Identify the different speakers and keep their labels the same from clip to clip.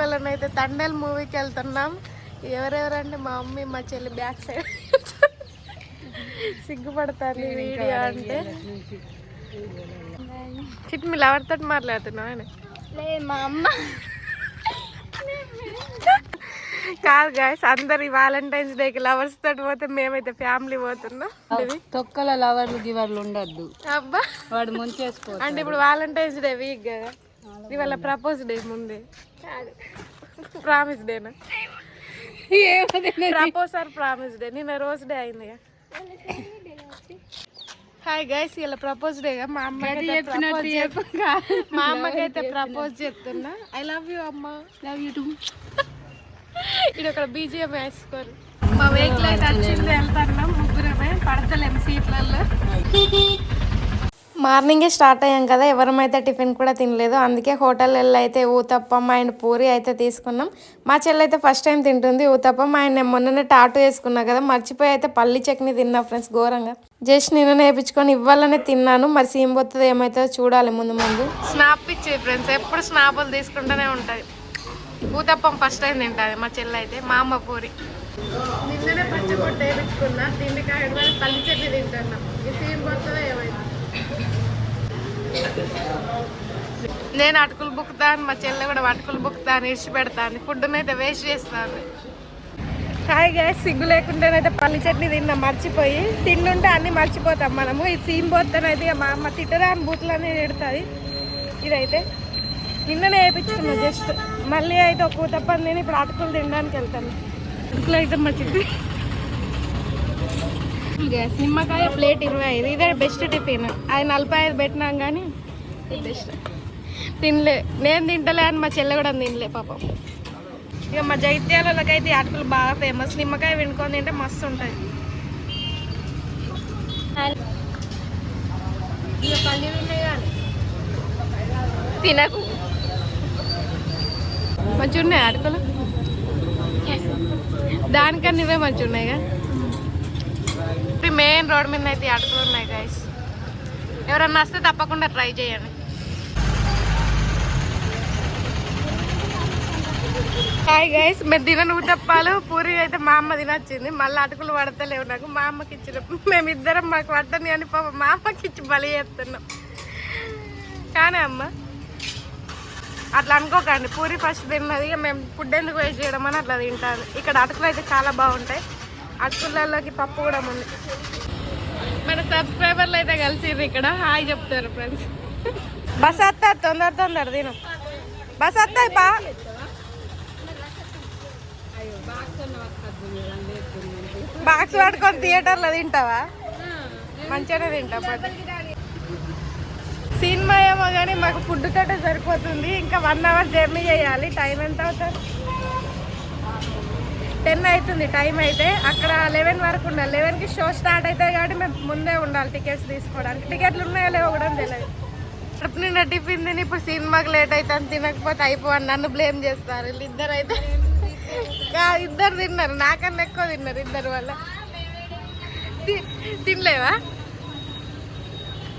Speaker 1: వాళ్ళని అయితే తండేల్ మూవీకి వెళ్తున్నాం. ఎవరెవరంటే మా మమ్మీ మా చెల్లి బ్యాక్ సైడ్ సిగ్గుపడతారు ఈ వీడియో అంటే. చిట్ మీ ఎవరితో మాట్లాడుతున్నావు ఆయన
Speaker 2: మా అమ్మ.
Speaker 1: కాదు గాయస్ అందరు ఈ వ్యాలంటైన్స్ డేకి లవర్స్ తోటి పోతే మేమైతే ఫ్యామిలీ పోతున్నాం.
Speaker 3: తొక్కల లవర్లు గివర్లు ఉండద్దు.
Speaker 1: అబ్బా.
Speaker 3: వాడు ముంచేసుకో
Speaker 1: అంటే ఇప్పుడు వ్యాలంటైన్స్ డే వీక్ కదా. ఇవాళ ప్రపోజ్ డే ముందే. Promise డేనా? Propose or promise day. నిన్న రోజు డే అయింది హాయ్ గైస్ ఇలా ప్రపోజ్ డే మా అమ్మకి మా అమ్మకైతే ప్రపోజ్ చేస్తున్నా ఐ లవ్ యూ అమ్మ.
Speaker 3: లవ్ యూ టూ
Speaker 1: ఇది ఒక బీజిఎం వేసుకోరు. మా వెహికల్ అయితే వచ్చింది వెళ్తున్నాం ముగ్గురమే. పడతలేం సీట్లలో మార్నింగే స్టార్ట్ అయ్యాం కదా ఎవరమైతే టిఫిన్ కూడా తినలేదు అందుకే హోటల్ వెళ్ళి అయితే ఊతప్పం అండ్ పూరి అయితే తీసుకున్నాం. మా చెల్లి అయితే ఫస్ట్ టైం తింటుంది ఊతప్పం అండ్ నేను మొన్ననే టాటూ వేసుకున్నా కదా మర్చిపోయి అయితే పల్లి చట్నీ తిన్నా ఫ్రెండ్స్ ఘోరంగా. జస్ట్ నేను నేర్పించుకొని ఇవ్వాలనే తిన్నాను మరి సీమ్ పోతుంది ఏమవుతుందో చూడాలి ముందు ముందు. స్నాప్ ఇచ్చే ఫ్రెండ్స్ ఎప్పుడు స్నాపులు తీసుకుంటూనే ఉంటుంది ఊతప్పం ఫస్ట్ టైం తింటుంది మా చెల్లి అయితే మా అమ్మ పూరి. నిన్ననే పచ్చబొట్టు వేయించుకున్నా తిండి కాయడం పల్లి చట్నీ తింటున్నా. ఈ సీమ్ పోతుందో ఏమైంది. నేను అటుకులు బుక్కుతాను మా చెల్లె కూడా అటుకులు బుక్కుతాను ఇడిచి పెడతాను ఫుడ్ని అయితే వేస్ట్ చేస్తాను. హాయ్ గ్యాస్ సిగ్గు లేకుండానైతే పల్లి చట్నీ తిన్నా మర్చిపోయి. తిండుంటే అన్ని మర్చిపోతాం మనము. ఇది సీమ్ పోతానైతే ఇక మా అమ్మ తిట్టరా అని బూట్లనే తిడుతుంది. ఇదైతే నిన్ననే వేయించుకున్నా జస్ట్ మళ్ళీ అయితే ఒక తప్పని తిని ఇప్పుడు అటుకులు తినడానికి వెళ్తాను. అటుకులు అయితే మంచిది గ్యాస్ నిమ్మకాయ ప్లేట్ ఇరవై ఐదు. ఇదే బెస్ట్ టిఫిన్ అది నలభై ఐదు పెట్టినాం కానీ బెస్ట్ తినలే. నేను తింటలే అని మా చెల్లె కూడా తినలే పాపం. ఇక మా జైత్యాలకి అయితే అటుకులు బాగా ఫేమస్ నిమ్మకాయ వినుకొని తింటే మస్తు కానీ తినకు. మంచిగా ఉన్నాయి అటుకులు దానికన్నా ఇవే మంచిగా ఉన్నాయిగా ఇప్పుడు మెయిన్ రోడ్ మీద అయితే అటుకులు ఉన్నాయి గైస్ ఎవరన్నా వస్తే తప్పకుండా ట్రై చేయండి. హాయ్ గైస్ మీరు తినను తప్పాలు పూరి అయితే మా అమ్మ తినొచ్చింది. మళ్ళీ అటుకులు పడతలేవు నాకు. మా అమ్మకి ఇచ్చిన మేమిద్దరం మాకు పడ్డని అని పాప మా అమ్మకి ఇచ్చి బలి చేస్తున్నాం. కానీ అమ్మ అట్లా అనుకోకండి. పూరి ఫస్ట్ తిన్నది ఇక మేము ఫుడ్ ఎందుకు వేస్ట్ చేయడం అని అట్లా తింటాను ఇక్కడ అటుకులు అయితే చాలా బాగుంటాయి. అటుకులలోకి పప్పు కూడా ఉంది మన సబ్స్క్రైబర్లు అయితే కలిసిర్రు ఇక్కడ. హాయ్ చెప్తారు ఫ్రెండ్స్. బస్ వస్తా తొందర తొందర తిను. బస్ వస్తాయి బా బాక్స్ పట్టుకొని థియేటర్లో తింటావా? మంచిగానే తింటా సినిమా ఏమో కానీ మాకు ఫుడ్ తోటే సరిపోతుంది. ఇంకా వన్ అవర్ జర్నీ చేయాలి. టైం ఎంత అవుతుంది? టెన్ అవుతుంది టైం అయితే. అక్కడ లెవెన్ వరకు ఉండాలి. లెవెన్కి షో స్టార్ట్ అవుతాయి కాబట్టి మేము ముందే ఉండాలి టికెట్స్ తీసుకోవడానికి. టికెట్లు ఉన్నాయో లేవో కూడా తెలియదు. కడుపు నిండా టిఫిన్ తిని ఇప్పుడు సినిమాకి లేట్ అవుతుంది తినకపోతే అయిపోవాలి నన్ను బ్లేమ్ చేస్తారు. వీళ్ళు ఇద్దరు అయితే. ఇద్దరు తిన్నారు. నాకన్నా ఎక్కువ తిన్నారు ఇద్దరు వల్ల. తి- తినలేవా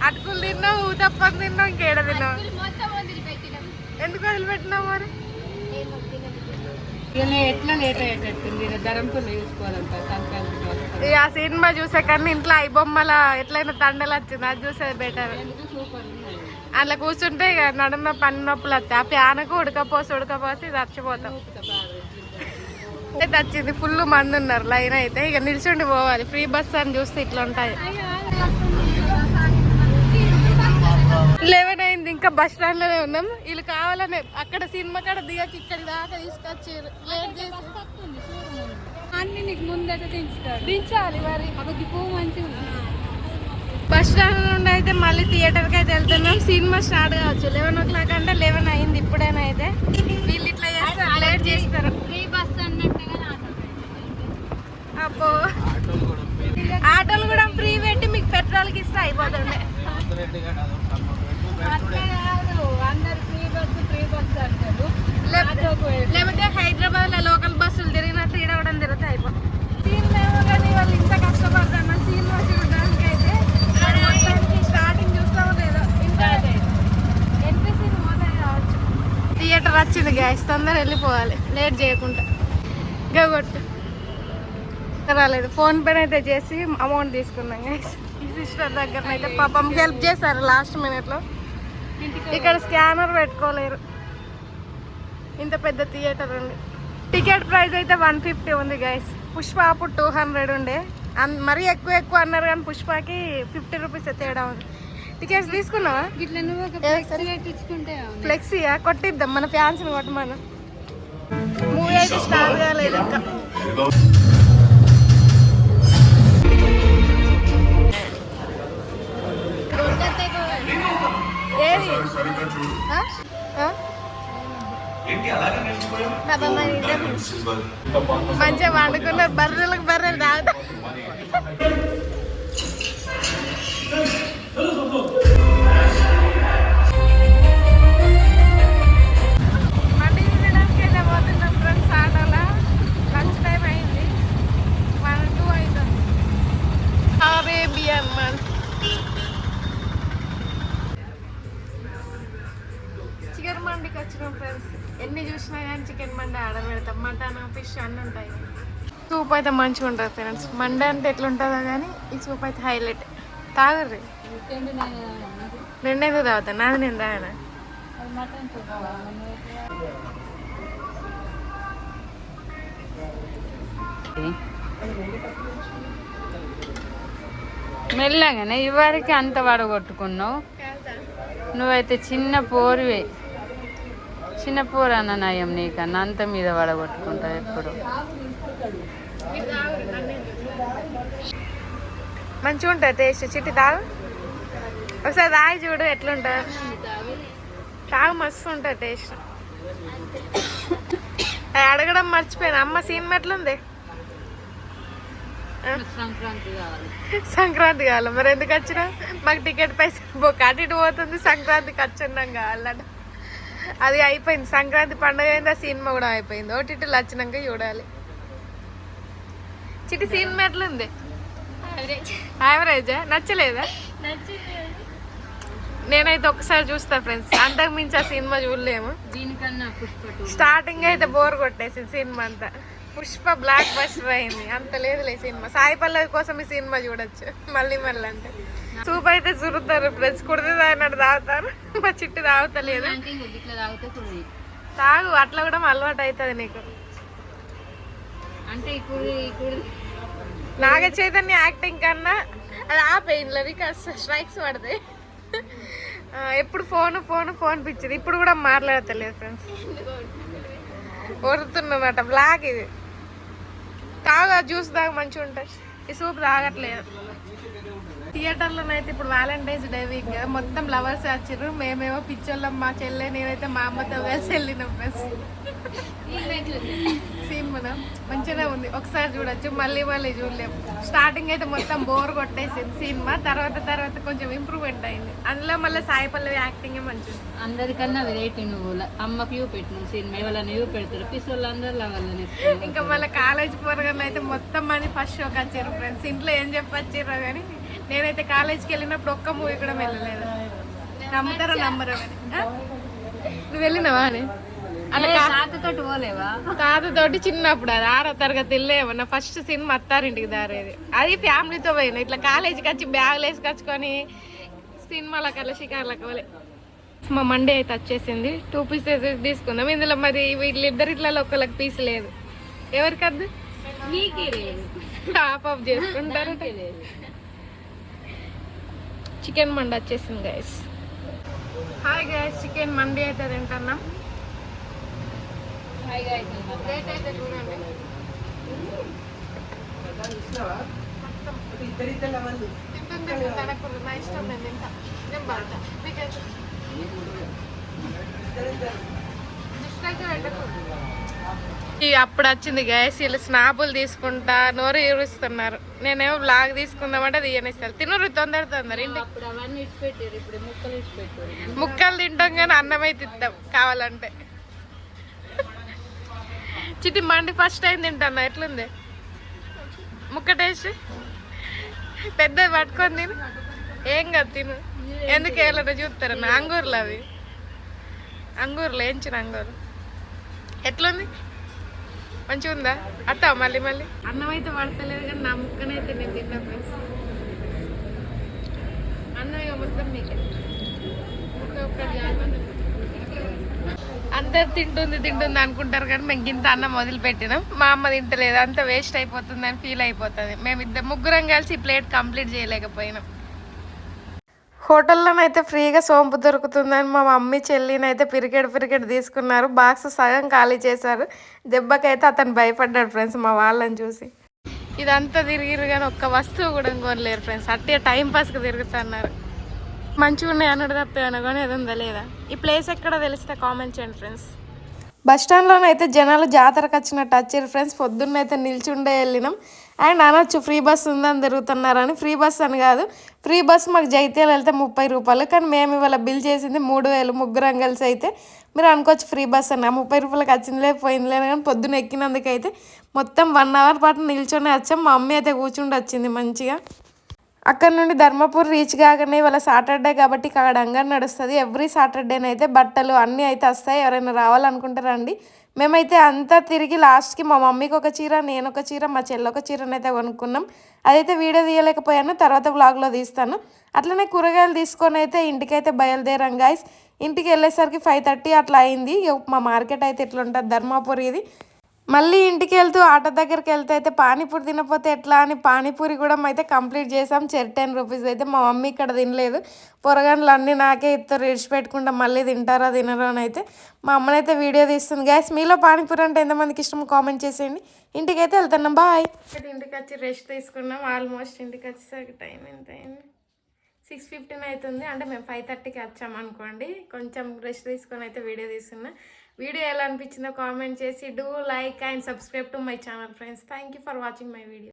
Speaker 1: అటుకులు తిన్నావు ఊతప్పని తిన్నావు ఇంకేడ తిన్నావు? ఎందుకు వదిలిపెట్టినావు మరి?
Speaker 3: ఎట్లా లేట్ అయ్యేటట్టుంది? చూసుకోవాలంట
Speaker 1: ఆ సినిమా చూసే కన్నా ఇంట్లో ఐ బొమ్మల ఎట్లయినా తండలు వచ్చింది? అది చూసేది బెటర్ అట్లా కూర్చుంటే ఇక నడుమ పని నొప్పులు వస్తాయి. ఆ ఫ్యాన్కు ఉడకపోసి ఉడకపోసి చచ్చిపోతాం. అయితే వచ్చింది. ఫుల్ మంది ఉన్నారు లైన్ అయితే ఇక నిల్చుండి పోవాలి. ఫ్రీ బస్ అని చూస్తే ఇట్లా ఉంటాయి లెవెన్ అయింది ఇంకా బస్ స్టాండ్లోనే ఉన్నాం. వీళ్ళు కావాలనే అక్కడ సినిమా కాడ దిగకి ఇక్కడి దాకా తీసుకొచ్చారు. లేట్ చేసి.
Speaker 3: అన్ని నీకు ముందట దించుతాడు
Speaker 1: దించాలి మరి.
Speaker 3: అక్కడికి పో మంచిగా
Speaker 1: బస్ స్టాండ్ నుండి అయితే మళ్ళీ థియేటర్కి అయితే వెళ్తున్నాం. సినిమా స్టార్ట్ కావచ్చు. లెవెన్ ఓ క్లాక్ అంటే లెవెన్ అయింది ఇప్పుడైనా అయితే. వీళ్ళు ఇట్లా చేస్తారు. లేట్ చేస్తారు.
Speaker 2: ఫ్రీ బస్ అన్నట్టుగా నాకు
Speaker 1: అబ్బో. ఆటోలు కూడా ఫ్రీ పెట్టి మీకు పెట్రోల్కి ఇస్తే అయిపోతుండే లేకపోతే హైదరాబాద్లో లోకల్ బస్సులు తిరిగినట్టు ఈడ కూడా తిరిగితే అయిపోతుంది. సీన్ ఏమో కానీ వాళ్ళు ఇంత కష్టపడుతున్నా సినిమా చూడడానికి అయితే స్టార్టింగ్ చూస్తామో లేదో. ఇంత ఎంట్రీ సీన్ మొదలు కావచ్చు. థియేటర్ వచ్చింది గ్యాస్ తొందర వెళ్ళిపోవాలి. లేట్ చేయకుండా. గొట్టు రాలేదు. ఫోన్ పే అయితే చేసి అమౌంట్ తీసుకున్నాం గైస్ ఈ సిస్టర్ దగ్గర అయితే పాపం హెల్ప్ చేశారు లాస్ట్ మినిట్లో ఇక్కడ స్కానర్ పెట్టుకోలేరు. ఇంత పెద్ద థియేటర్ ఉంది. టికెట్ ప్రైస్ అయితే వన్ ఫిఫ్టీ ఉంది గైస్ పుష్ప అప్పుడు టూ హండ్రెడ్ ఉండే. మరీ ఎక్కువ ఎక్కువ అన్నారు కానీ పుష్పకి ఫిఫ్టీ రూపీస్ తేడా ఉంది. టికెట్స్ తీసుకున్నావా? ఫ్లెక్సీయా? కొట్టిద్దాం మన ఫ్యాన్స్ కొట్టమను. మూవీ అయితే స్టార్ట్ కాలేదు ఇంకా. మంచిగా వండుకున్నారు బర్రెలకు బర్రెలు తాగుతా. చికెన్ మండి ఆర్డర్ పెడతాం. మటన్ ఫిష్ అన్నీ ఉంటాయి. సూప్ అయితే మంచిగా ఉంటుంది ఫ్రెండ్స్. మండే అంటే ఎట్లుంటుందో కానీ ఈ సూప్ అయితే హైలైట్. తాగర్రి? రెండేందుకు తాగుతా? నాది నేను తాగనా?
Speaker 3: మెల్లగానే ఇవరికి అంత వడగొట్టుకున్నావు. నువ్వైతే చిన్న పోరువే. చిన్న పోరు అన్న నయం నీకన్నా అంత మీద వడగొట్టుకుంటావు ఎప్పుడు.
Speaker 1: మంచిగా ఉంటుంది టేస్ట్ చిట్టి తాగు. ఒకసారి తాగి చూడు ఎట్లుంటుంది. తాగు మస్తు ఉంటుంది టేస్ట్ అడగడం మర్చిపోయాను. అమ్మ సీన్ ఎట్లుంది?
Speaker 3: సంక్రాంతి కావాలి.
Speaker 1: మరి ఎందుకు వచ్చినా మాకు టికెట్ పైసలు అటు ఇటు పోతుంది సంక్రాంతికి వచ్చిన్నాం కావాలంటే. అది అయిపోయింది. సంక్రాంతి పండుగ అయింది ఆ సినిమా కూడా అయిపోయింది. ఓటీటీలు వచ్చినాక చూడాలి. చిట్టి సినిమా ఎట్లుంది? యావరేజా నచ్చలేదా? నేనైతే ఒకసారి చూస్తా ఫ్రెండ్స్. అంతకు మించి ఆ సినిమా చూడలేము. స్టార్టింగ్ అయితే బోర్ కొట్టేసింది సినిమా అంతా. పుష్ప బ్లాక్ బస్టర్ అయింది అంత లేదులే సినిమా. సాయి పల్లవి కోసం ఈ సినిమా చూడొచ్చు. మళ్ళీ మళ్ళీ అంటే. సూప్ అయితే చూరుతారు. ఫ్రెండ్స్ కుడితే తాగినట్టు తాగుతారు. మా చిట్టి తాగుతలేదు. తాగు అట్లా కూడా అలవాటు అవుతుంది నీకు.
Speaker 3: అంటే కుడి
Speaker 1: నాగ చైతన్య యాక్టింగ్ కన్నా అది ఆపేయింది నీకు స్ట్రైక్స్ పడతాయి. ఆ, ఎప్పుడు ఫోన్ ఫోన్ ఫోన్ పిచ్చింది. ఇప్పుడు కూడా మాట్లాడతలేదు ఫ్రెండ్స్. వరుతున్నమాట బ్లాక్ ఇది. తాగా జ్యూస్ తాగా మంచిగా ఉంటాయి. ఈ సూప్ తాగట్లేదు. థియేటర్లోనైతే ఇప్పుడు వ్యాలంటైన్స్ డే వీక్ కదా మొత్తం లవర్స్ వచ్చారు మేమేమో పిచ్చోళ్ళం మా చెల్లె నేనైతే మా అమ్మతో కలిసి వెళ్ళినాం బస్ సినిమా మంచిగానే ఉంది. ఒకసారి చూడొచ్చు మళ్ళీ మళ్ళీ చూడలేము. స్టార్టింగ్ అయితే మొత్తం బోర్ కొట్టేసింది సినిమా తర్వాత తర్వాత కొంచెం ఇంప్రూవ్మెంట్ అయింది. అందులో మళ్ళీ సాయి పల్లవి యాక్టింగ్ మంచిది.
Speaker 3: అందరికన్నా వెరైటీ నువ్వు అమ్మకి యూ పెట్టిన సినిమా యూ పెడతారు. పిసోళ్ళు అందరు వాళ్ళని
Speaker 1: ఇంకా మళ్ళీ కాలేజ్ పోరగానే అయితే మొత్తం మంది ఫస్ట్ షోకి వచ్చారు ఫ్రెండ్స్ ఇంట్లో ఏం చెప్పొచ్చారో కానీ నేనైతే కాలేజ్కి వెళ్ళినప్పుడు ఒక్క మూవీ కూడా వెళ్ళలేదు. నమ్ముతారో నమ్మరో? నువ్వు వెళ్ళినావా అని?
Speaker 3: తాతతోటి
Speaker 1: చిన్నప్పుడు అది ఆరో తరగతి వెళ్ళేమో నా ఫస్ట్ సినిమా అత్తారింటికి దారేది. అది ఫ్యామిలీతో పోయిన. ఇట్లా కాలేజీకి వచ్చి బ్యాగులు వేసుకొచ్చుకొని సినిమాలకు అలా షికార్లకు పోలే. మా మండే అయితే వచ్చేసింది. టూ పీసెస్ తీసుకుందాం. ఇందులో మరి వీళ్ళిద్దరు ఇట్లా ఒకళ్ళకి పీస్ లేదు. ఎవరికి
Speaker 3: లేదు.
Speaker 1: టాప్ ఆఫ్ చేసుకుంటారు. చికెన్ మండి వచ్చేసింది గైస్ హాయ్ గైస్ చికెన్ మండి అయితే తింటున్నాం. అప్పుడు వచ్చింది గ్యాస్ వీళ్ళు స్నాపులు తీసుకుంటా నోరు ఏరుస్తున్నారు నేనేమో బ్లాగ్ తీసుకుందామంటే తీయనిస్తారు తినరు తొందర తొందర.
Speaker 3: ముక్కలు
Speaker 1: తింటాం కానీ అన్నం అయితే తింటాం కావాలంటే. చిట్టి మండి ఫస్ట్ టైం తింటాను? ఎట్లుంది? ముక్కటేసి? పెద్ద పట్టుకొని తిను. ఏం కాదు తిను. ఎందుకు వేయాలంటే చూస్తారన్న అంగూర్లు అవి. అంగూర్లు వేయించిన అంగూరు. ఎట్లుంది? మంచిగా ఉందా? అత్తావు మళ్ళీ మళ్ళీ? అన్నం అయితే పడతలేదు కానీ నా ముక్కనైతే నేను తిన్నా ఫ్రెండ్స్ అన్నం ఇక మొత్తం మీకే. ముక్క ఒక్కటి అందరు తింటుంది తింటుంది అనుకుంటారు కానీ మేము గింత అన్నం వదిలిపెట్టినాం. మా అమ్మ తింటలేదు అంత వేస్ట్ అయిపోతుంది అని ఫీల్ అయిపోతుంది. మేము ఇద్దరు ముగ్గురం కలిసి ప్లేట్ కంప్లీట్ చేయలేకపోయినాం. హోటల్లోనైతే ఫ్రీగా సోంపు దొరుకుతుందని మా మమ్మీ చెల్లినైతే పిరికెడ్ పిరికెడ్ తీసుకున్నారు. బాక్స్ సగం ఖాళీ చేశారు. దెబ్బకైతే అతను భయపడ్డాడు ఫ్రెండ్స్ మా వాళ్ళని చూసి. ఇదంతా తిరిగిరు కానీ ఒక్క వస్తువు కూడా కొనలేరు ఫ్రెండ్స్ అట్టే టైం పాస్కి తిరుగుతున్నారు. మంచిగా ఉన్నాయి అన్నట్టు తప్పేమన్నా అనగానే ఏదో లేదా? ఈ ప్లేస్ ఎక్కడ తెలిస్తే కామెంట్ చేయండి ఫ్రెండ్స్ బస్ స్టాండ్లోనైతే జనాలు జాతరకు వచ్చినట్టు వచ్చారు ఫ్రెండ్స్ పొద్దున్న అయితే నిల్చుండే వెళ్ళినాం. అండ్ అనొచ్చు ఫ్రీ బస్ ఉందని తిరుగుతున్నారని. ఫ్రీ బస్ అని కాదు. ఫ్రీ బస్ మాకు జైత్యాలు వెళ్తే ముప్పై రూపాయలు. కానీ మేము ఇవాళ బిల్ చేసింది మూడు వేలు. ముగ్గురం కలిసి అయితే మీరు అనుకోవచ్చు ఫ్రీ బస్ అని. ఆ ముప్పై రూపాయలకి వచ్చిందిలే పోయిందిలే కానీ పొద్దున్న ఎక్కినందుకైతే మొత్తం వన్ అవర్ పాటు నిల్చొని వచ్చాం. మా అమ్మ అయితే కూర్చుండి వచ్చింది మంచిగా. అక్కడ నుండి ధర్మపూర్ రీచ్ కాగానే వాళ్ళ సాటర్డే కాబట్టి అక్కడ అంగడి నడుస్తుంది. ఎవ్రీ సాటర్డేనైతే బట్టలు అన్నీ అయితే వస్తాయి. ఎవరైనా రావాలనుకుంటారండి మేమైతే అంతా తిరిగి లాస్ట్కి మా మమ్మీకి ఒక చీర నేను ఒక చీర మా చెల్లి ఒక చీరనైతే కొనుక్కున్నాం. అదైతే వీడియో తీయలేకపోయాను తర్వాత వ్లాగ్లో తీస్తాను. అట్లనే కూరగాయలు తీసుకొని అయితే ఇంటికైతే బయలుదేరాం గాయస్ ఇంటికి వెళ్ళేసరికి ఫైవ్ థర్టీ అట్లా అయింది. మా మార్కెట్ అయితే ఇట్లా ఉంటుంది ధర్మాపూర్ ఇది మళ్ళీ ఇంటికి వెళ్తూ ఆటో దగ్గరికి వెళ్తే అయితే పానీపూరి తినపోతే ఎట్లా అని పానీపూరి కూడా అయితే కంప్లీట్ చేసాం చెర్ టెన్ రూపీస్ అయితే మా మమ్మీ ఇక్కడ తినలేదు. పొరగండ్లు అన్నీ నాకే ఇద్దరు విడిచిపెట్టకుండా మళ్ళీ తింటారా తినరా అని అయితే మా అమ్మనైతే వీడియో తీస్తుంది. గ్యాస్ మీలో పానీపూరి అంటే ఎంతమందికి ఇష్టం కామెంట్ చేసేయండి. ఇంటికి అయితే వెళ్తున్నాం. బాయ్ ఇంటికి వచ్చి రెస్ట్ తీసుకున్నాం. ఆల్మోస్ట్ ఇంటికి వచ్చేసరికి టైం ఎంత అయింది సిక్స్ ఫిఫ్టీన్ అవుతుంది. అంటే మేము ఫైవ్ థర్టీకి వచ్చాం అనుకోండి. కొంచెం రెస్ట్ తీసుకొని అయితే వీడియో తీసుకున్నాం వీడియో ఎలా అనిపించిందో కామెంట్ చేసి do like and subscribe to my channel friends. Thank you for watching my video